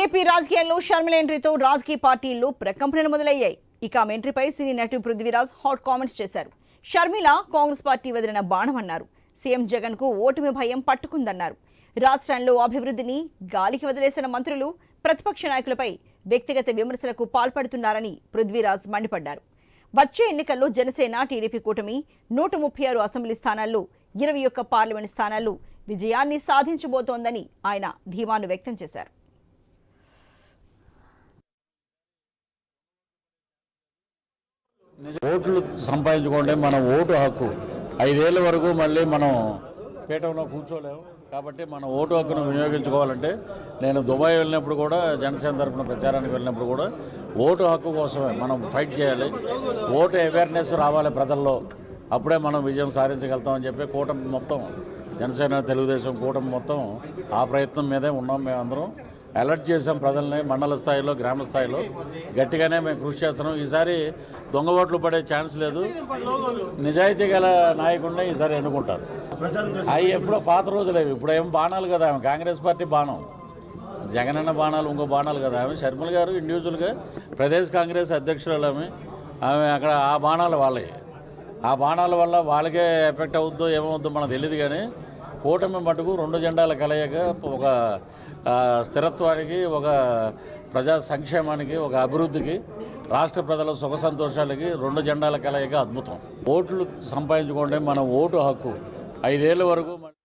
AP రాజకీయాల్లో షర్మిల ఎంట్రీతో రాజకీయ పార్టీల్లో ప్రకంపనలు మొదలయ్యాయి. ఇక ఆమె ఎంట్రీపై సినీ నటి పృథ్వీరాజ్ హాట్ కామెంట్స్ చేశారు. షర్మిల కాంగ్రెస్ పార్టీ వదిలిన బాణం అన్నారు. సీఎం జగన్కు ఓటమి భయం పట్టుకుందన్నారు. రాష్ట్రంలో అభివృద్ధిని గాలికి వదిలేసిన మంత్రులు ప్రతిపక్ష నాయకులపై వ్యక్తిగత విమర్శలకు పాల్పడుతున్నారని పృథ్వీరాజ్ మండిపడ్డారు. వచ్చే ఎన్నికల్లో జనసేన టీడీపీ కూటమి నూట ముప్పై ఆరు అసెంబ్లీ స్థానాల్లో ఇరవై ఒక్క పార్లమెంట్ స్థానాల్లో విజయాన్ని సాధించబోతోందని ఆయన ధీమాను వ్యక్తం చేశారు. ఓట్లు సంపాదించుకోండి మన ఓటు హక్కు. ఐదేళ్ళ వరకు మళ్ళీ మనం పీఠంలో కూర్చోలేము. కాబట్టి మన ఓటు హక్కును వినియోగించుకోవాలంటే నేను దుబాయ్ వెళ్ళినప్పుడు కూడా జనసేన తరపున ప్రచారానికి వెళ్ళినప్పుడు కూడా ఓటు హక్కు కోసమే మనం ఫైట్ చేయాలి. ఓటు అవేర్నెస్ రావాలి ప్రజల్లో. అప్పుడే మనం విజయం సాధించగలుగుతామని చెప్పి కూటమి మొత్తం జనసేన తెలుగుదేశం కూటమి మొత్తం ఆ ప్రయత్నం మీదే ఉన్నాం మేమందరం. అలర్ట్ చేసాం ప్రజల్ని మండల స్థాయిలో గ్రామ స్థాయిలో. గట్టిగానే మేము కృషి చేస్తున్నాం. ఈసారి దొంగ ఓట్లు పడే ఛాన్స్ లేదు. నిజాయితీ గల నాయకుడిని ఈసారి ఎన్నుకుంటారు. అవి ఎప్పుడో పాత రోజులేవి ఇప్పుడు ఏం బాణాలు కదా ఆమె. కాంగ్రెస్ పార్టీ బాణం. జగనన్న బాణాలు ఇంకో బాణాలు కదా ఆమె. శర్మల గారు ఇండివిజువల్గా ప్రదేశ్ కాంగ్రెస్ అధ్యక్షురాలు ఆమె. ఆమె అక్కడ ఆ బాణాలు వాళ్ళే ఆ బాణాల వల్ల వాళ్ళకే ఎఫెక్ట్ అవుద్దో ఏమవుద్దో మనకు తెలియదు కానీ కూటమి మటుకు రెండు జెండాల కలయిక ఒక స్థిరత్వానికి ఒక ప్రజా సంక్షేమానికి ఒక అభివృద్ధికి రాష్ట్ర ప్రజల సుఖ సంతోషాలకి రెండు జెండాల కలయిక అద్భుతం. ఓట్లు సంపాదించుకోండి మన ఓటు హక్కు. ఐదేళ్ళ వరకు మన-